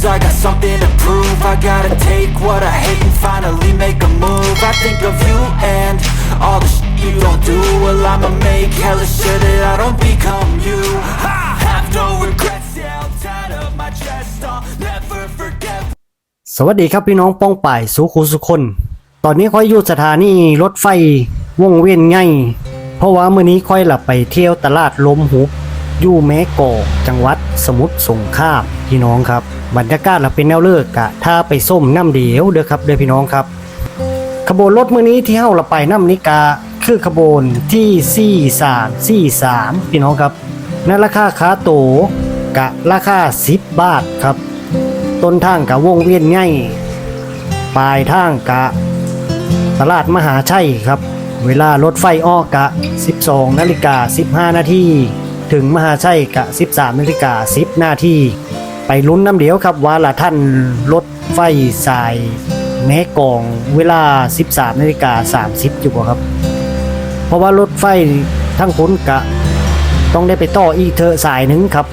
Cause I got something to prove I gotta take what I hate and finally make a move I think of you and all the shit you don't do Well I'ma make hella sure that I don't become you I have no regrets, yeah, I'll tie up my chest I'll never forget สวัสดีครับพี่น้องป้องป่ายสุขุสุคน ตอนนี้ค่อยอยู่สถานีรถไฟวงเวียนไง เพราะว่ามื้อนี้ค่อยหลับไปเที่ยวตลาดลมหุบอยู่แม่ก่อจังหวัดสมุทรสงครามพี่น้องครับ บรรยากาศเราเป็นแนวเลิกกะถ้าไปส้มน้ำเดียวเด้อครับเด้อพี่น้องครับ ขบวนรถมื้อนี้ที่เฮาเราไปน้ำนิกาคือขบวนที่ 43 43 พี่น้องครับในราคาขาโตกะราคา 10 บาทครับ ต้นทางกะวงเวียนง่ายปลายทางกะ ตลาดมหาชัยครับ เวลารถไฟออกกะ 12นาฬิกา15 นาทีถึงมหาชัยกะ 13นาฬิกา10 นาที ไปลุ้นน้ำเดียวครับว่าละท่านรถไฟสายแม่กองเวลา 13นาฬิกา30อยู่บ่ครับ เพราะว่ารถไฟทั้งพ้นกะ ต้องได้ไปต่ออีเธอสายหนึ่งครับ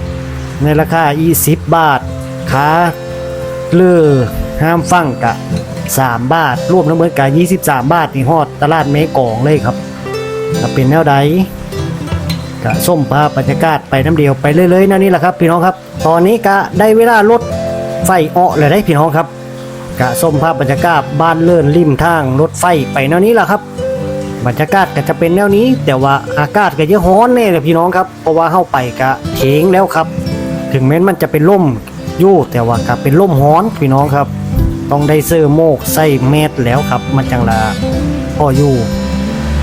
ในราคาอี10 บาทขาเลือห้ามฟังกะ 3 บาท รวมทั้งหมดกะ23 บาทนี่ฮอดตลาดเมกองเลยครับก็เป็นแนวใด กะส้มภาบรรยากาศไปน้ำเดียวไปเรื่อยๆนั่นนี่แหละครับ พี่น้องครับ ตอนนี้กะได้เวลารถไฟออเลยได้พี่น้องครับ กะส้มภาพบรรยากาศบ้านเลื่อนริมทางรถไฟไปแนวนี้แหละครับ บรรยากาศก็จะเป็นแนวนี้ แต่ว่าอากาศก็เยอะฮ้อนแน่เลยพี่น้องครับเพราะว่าเข้าไปกะเถงแล้วครับ ถึงแม้นมันจะเป็นล่มยู่แต่ว่าก็เป็นล่มฮ้อนพี่น้องครับ ต้องได้เสื้อโมกใส่แมสแล้วครับ มันจังลาพออยู่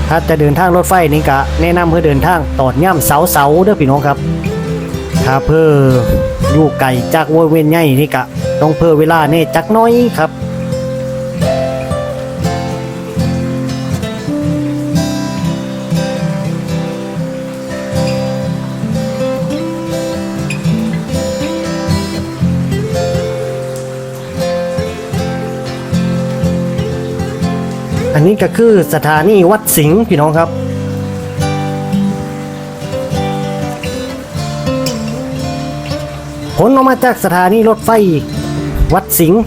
ถ้าจะเดินทางรถไฟนี่กะแนะนำเพื่อเดินทางตอดย่ำเสาเสาเด้อพี่น้องครับ ถ้าเพื่ออยู่ไกลจากวเวียนใหญ่นี่กะต้องเพื่อเวลาเนี่ยจักน้อยครับ อันนี้ก็คือสถานีวัดสิงห์พี่น้องครับ ผลออกมาจากสถานีรถไฟวัดสิงห์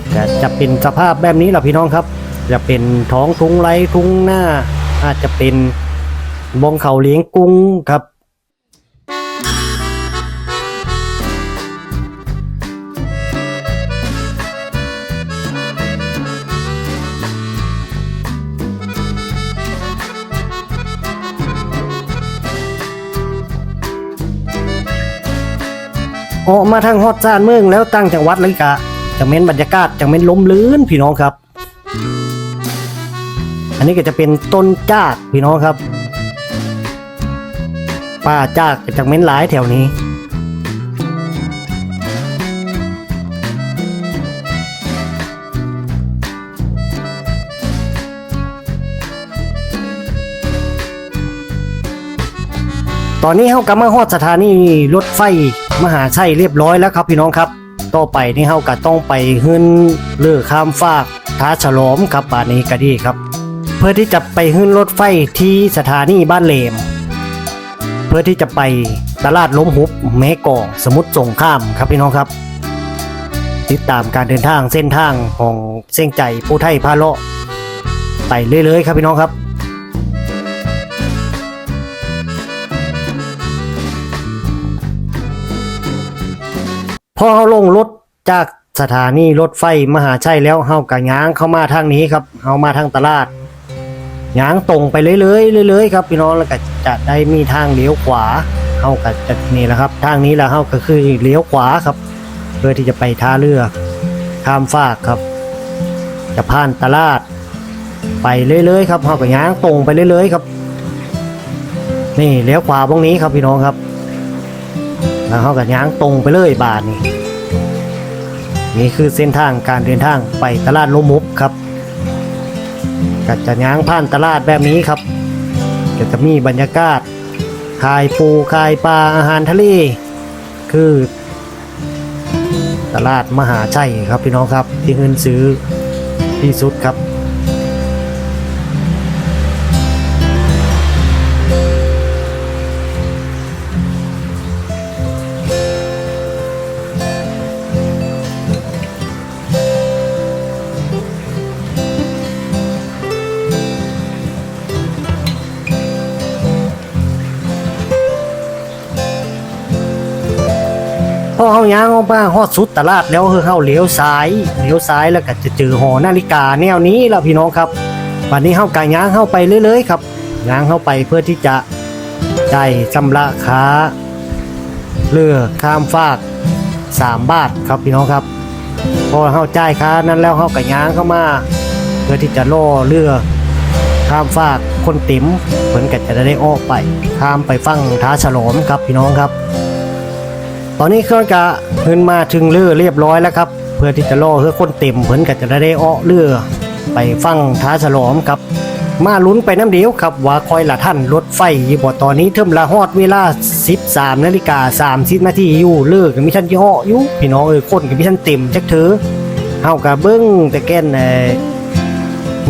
จะเป็นสภาพแบบนี้แหละพี่น้องครับ จะเป็นท้องทุ่งไรทุ่งหน้าอาจจะเป็นบองเขาเลี้ยงกุ้งครับ ออกมาทางฮอดซ่านเมืองแล้วตั้งจังหวัดเลยกะจังเม้นบรรยากาศจังเม้นลมลื่นพี่น้องครับ อันนี้ก็จะเป็นต้นจากพี่น้องครับป้าจากจังเม้นหลายแถวนี้ ตอนนี้เฮากำมาฮอดสถานีรถไฟมหาชัยเรียบร้อยแล้วครับพี่น้องครับ ต่อไปนี่เฮาก็ต้องไปขึ้นเลือข้ามฟากท้าฉลอมครับป่านนี้ก็ดีครับ เพื่อที่จะไปขึ้นรถไฟที่สถานีบ้านเหลม เพื่อที่จะไปตลาดล้มหุบแม่กองสมุทรสงครามครับพี่น้องครับ ติดตามการเดินทางเส้นทางของเส้นใจผู้ไทยพาเลาะไปเรื่อยๆ ครับพี่น้องครับ พอเขาลงรถจากสถานีรถไฟมหาชัยแล้วเฮาก็ย้างเข้ามาทางนี้ครับเฮามาทางตลาดย้างตรงไปเรื่อยๆเรื่อยๆครับพี่น้องแล้วก็จะได้มีทางเลี้ยวขวาเฮาก็จะนี่แหละครับ ทางนี้แหละเฮาก็คือเลี้ยวขวาครับ เพื่อที่จะไปท่าเรือข้ามฟากครับ จะผ่านตลาด ไปเรื่อยๆครับเฮาก็ย้างตรงไปเรื่อยๆครับ นี่เลี้ยวขวาตรงนี้ครับพี่น้องครับ แล้วเขาก็ย้างตรงไปเลยบาทนี่นี่คือเส้นทางการเดินทางไปตลาดโลมุกครับก็จะย้างผ่านตลาดแบบนี้ครับก็จะมีบรรยากาศขายปูขายปลาอาหารทะเลคือ ตลาดมหาชัยครับพี่น้องครับที่เงินซื้อที่สุดครับ เฮาย่างออกมาฮอดสุดตลาดแล้วคือเฮาเลี้ยวซ้ายเลี้ยวซ้ายแล้วก็จะเจอหอนาฬิกาแนวนี้ล่ะพี่น้องครับวันนี้เฮาก็ย่างเข้าไปเรื่อยๆครับย่างเข้าไปเพื่อที่จะได้ชำระค้าเรือข้ามฟาก3บาทครับพี่น้องครับ พอเฮาจ่ายค่านั้นแล้วเฮาก็ย่างเข้ามา เพื่อที่จะล่อเรือข้ามฟากคนติ๋มเพิ่นก็จะได้ออกไปข้ามไปฟังท้าฉลอมครับพี่น้องครับ ตอนนี้เครื่องกะขึ้นมาถึงเรือเรียบร้อยแล้วครับ เพื่อที่จะล่อเพื่อคนเต็มเพิ่นก็จะได้อ้อเรือ ไปฟังท้าฉลอมครับ มาลุ้นไปน้ำเดียวครับ ว่าคอยละท่านรถไฟยี่บ่ตอนนี้เทิมละฮอดเวลา 13นาฬิกา30นาทีอยู่เลิกก็มีท่านยี่ห้ออยู่พี่น้องเอ้ยคนก็มีท่านเต็มจักเถอเฮาก็เบิ่งแต่แก่นเอ่อ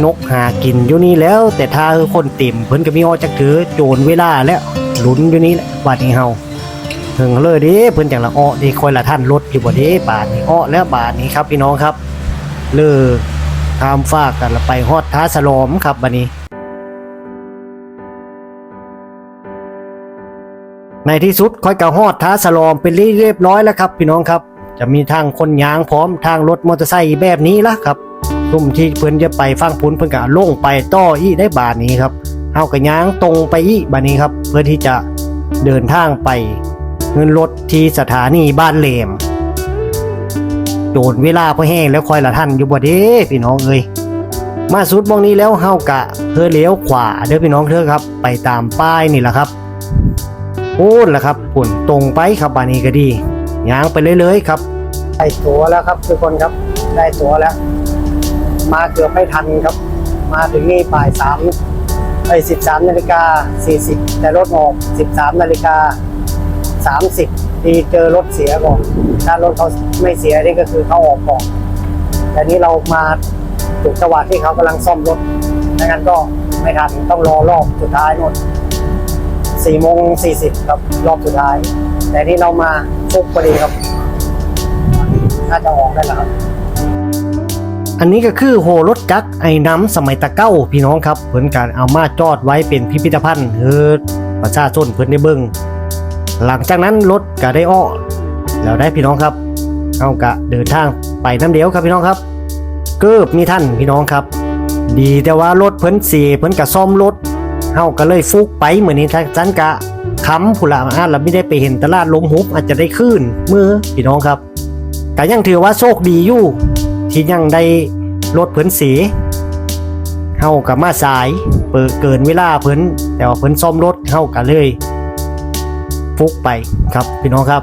นกหากินอยู่นี่แล้ว แต่ถ้าคือคนเต็มเพิ่นก็มีอ้อจักเถอโจรเวลาแล้วลุ้นอยู่นี่แหละบัดนี้เฮา ถึงเลยดิเพิ่นจังละอ้อดีคอยละท่านรถอยู่บ่เด้บาทนี้อ้อแล้วบาทนี้ครับพี่น้องครับเลือทามฝากกันละไปฮอดท้าสลอมครับบัดนี้ ในที่สุดค่อยกะฮอดท้าสลอมเป็นที่เรียบร้อยแล้วครับ พี่น้องครับ จะมีทางคนยางพร้อมทางรถมอเตอร์ไซค์แบบนี้ละครับตุ่มที่เพิ่นจะไปฟังพุนเพิ่นก็ลงไปต่ออีได้บาทนี้ครับเฮาก็ย่างตรงไปอีบาทนี้ครับ เพื่อที่จะเดินทางไป เงินรถที่สถานีบ้านเหลม โดนเวลาพอแห้งแล้วคอยละท่านอยู่บ่เด้พี่น้องเอ้ยมาสุดมองนี้แล้วเฮากะเธอเลี้ยวขวาเด้อพี่น้องเธอครับ ไปตามป้ายนี่แหละครับโอ้ล่ะครับผลตรงไปครับบานี้ก็ดีย่างไปเรื่อยๆครับได้ตัวแล้วครับทุกคนครับได้ตัวแล้ว มาเกือบไม่ทันครับ มาถึงนี่บ่ายสามไอ้สิบสามนาฬิกาสี่สิบแต่รถออกสิบสามนาฬิกา สามสิบดีเจอรถเสียก่อน ถ้ารถเขาไม่เสียนี่ก็คือเขาออกก่อนแต่นี้เรามาถูกจังหวะที่เขากำลังซ่อมรถดังนั้นก็ไม่ทันต้องรอรอบสุดท้ายหมดสี่โมงสี่สิบครับรอบสุดท้าย แต่นี่เรามาฟุกพอดีครับ น่าจะออกได้แล้วครับอันนี้ก็คือโหรถจักรไอ้น้ำสมัยตะเก้าพี่น้องครับ เพิ่นการเอามาจอดไว้เป็นพิพิธภัณฑ์เฮ้อประชาชนเพิ่อนได้เบิ่ง หลังจากนั้นรถก็ได้อ้อแล้วได้พี่น้องครับเอากะเดินทางไปน้ำเดียวครับพี่น้องครับเกิบมีท่านพี่น้องครับ ดีแต่ว่ารถเพิ่นเสียเพิ่นกะซ่อมรถเฮาก็เลยฟุกไปเหมือนนี้ท่านกะค้ำผู้ละอาจเราไม่ได้ไปเห็นตลาดลมหุบอาจจะได้ขึ้นมือพี่น้องครับก็ยังถือว่าโชคดีอยู่ ที่ยังได้รถเพิ่นเสียเฮากับมาสาย เปิดเกินเวลาเพิ่นแต่ว่าเพิ่นซ่อมรถเฮาก็เลย ฟุกไปครับพี่น้องครับ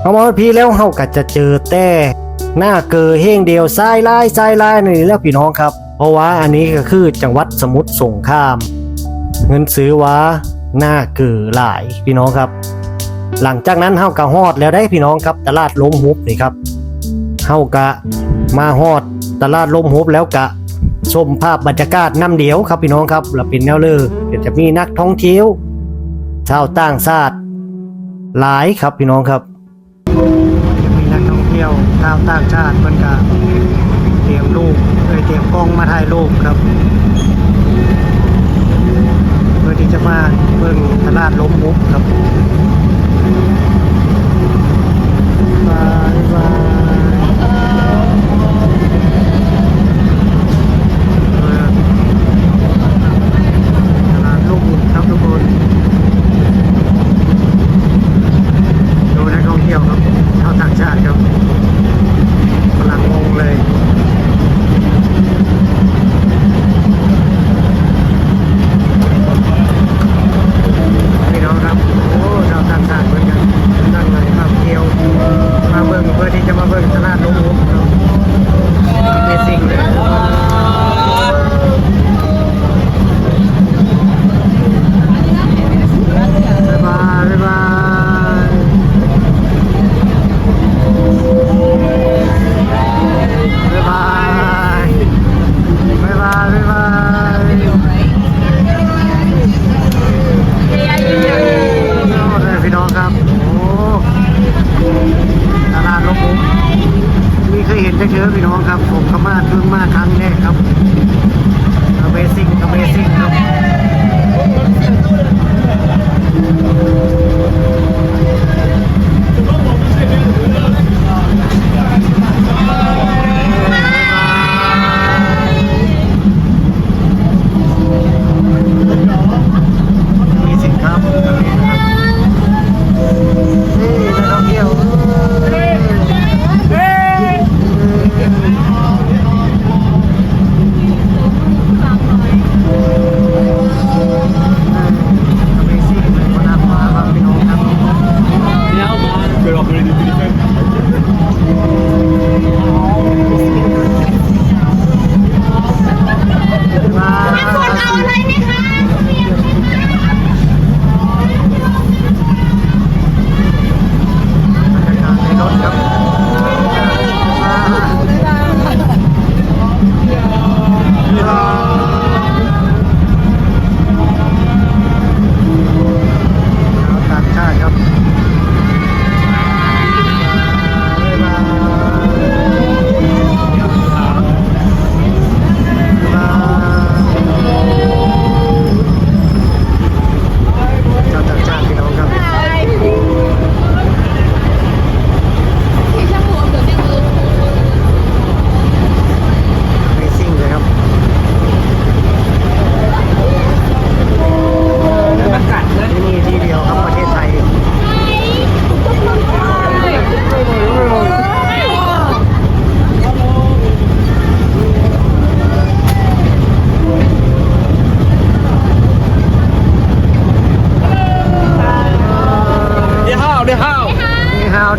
เอามาพี่แล้วเฮาก็จะเจอแต่หน้าเกอเฮงเดียวซ้ายลายซ้ายลายนี่แล้วพี่น้องครับ เพราะว่าอันนี้ก็คือจังหวัดสมุทรสงคราม เงินซื้อว่า หน้าเกือหลายพี่น้องครับ หลังจากนั้นเฮากะฮอดแล้วได้พี่น้องครับตลาดล้มฮุบนี่ครับเฮากะมาฮอดตลาดล้มฮุบแล้วกะชมภาพบรรยากาศน้ำเดียวครับพี่น้องครับแล้วเป็นแนวเลยเดี๋ยวจะมีนักท่องเที่ยวชาวต่างชาติหลายครับพี่น้องครับ มีนักท่องเที่ยวชาวต่างชาติเพิ่นกะเตรียมรูปเอ้ยเตรียมกล้องมาถ่ายรูปครับ ที่จะมาเบิ่งตลาดล้มมุกครับบ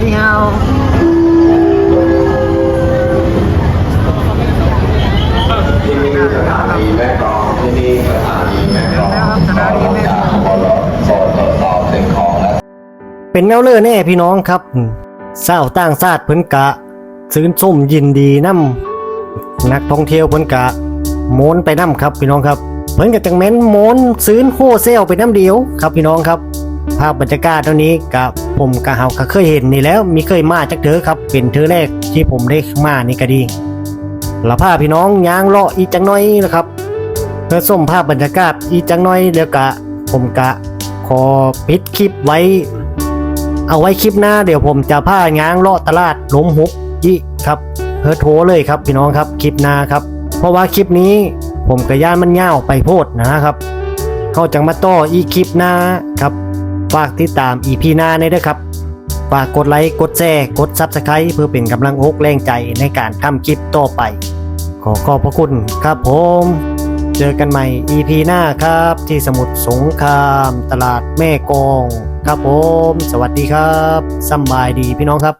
นี่ฮาวนี่ฮาวเป็นแนวเลือแน่พี่น้องครับเศร้าวต่างชาติเพิ่นกะ ซื้นส้มยินดีน้ำนักท่องเที่ยวเพิ่นกะโมนไปน้ำครับพี่น้องครับ เพิ่นกะจังแม้นโมนซื้นโฮเซลไปน้ำเดียวครับพี่น้องครับ ภาพบรรยากาศเท่านี้กับผมกะเฮาก็เคยเห็นนี่แล้วมีเคยมาจากเธอครับ เป็นเธอแรกที่ผมได้มานี่ก็ดีล้วพาพี่น้องย่างเลาะอีจังน้อยนะครับเพื่อส้มภาพบรรยากาศอีจังน้อยแล้วกะ ผมกะขอปิดคลิปไว้ เอาไว้คลิปหน้าเดี๋ยวผมจะพาย่างเลาะตลาดล้มหุบจิครับเพื่อโทรเลยครับพี่น้องครับคลิปหน้าครับ เพราะว่าคลิปนี้ผมกะย่านมันยาไปโพดนะครับเขาจังมาต่ออีคลิปหน้าครับ ฝากติดตามอีพีหน้าในด้วยครับ ฝากกดไลค์ กดแชร์ กดซับสไครต์เพื่อเป็นกำลังอกแรงใจในการทำคลิปต่อไป ขอขอบพระคุณครับผม เจอกันใหม่ EP หน้าครับ ที่สมุทรสงคราม ตลาดแม่กอง ครับผม สวัสดีครับสบายดีพี่น้องครับ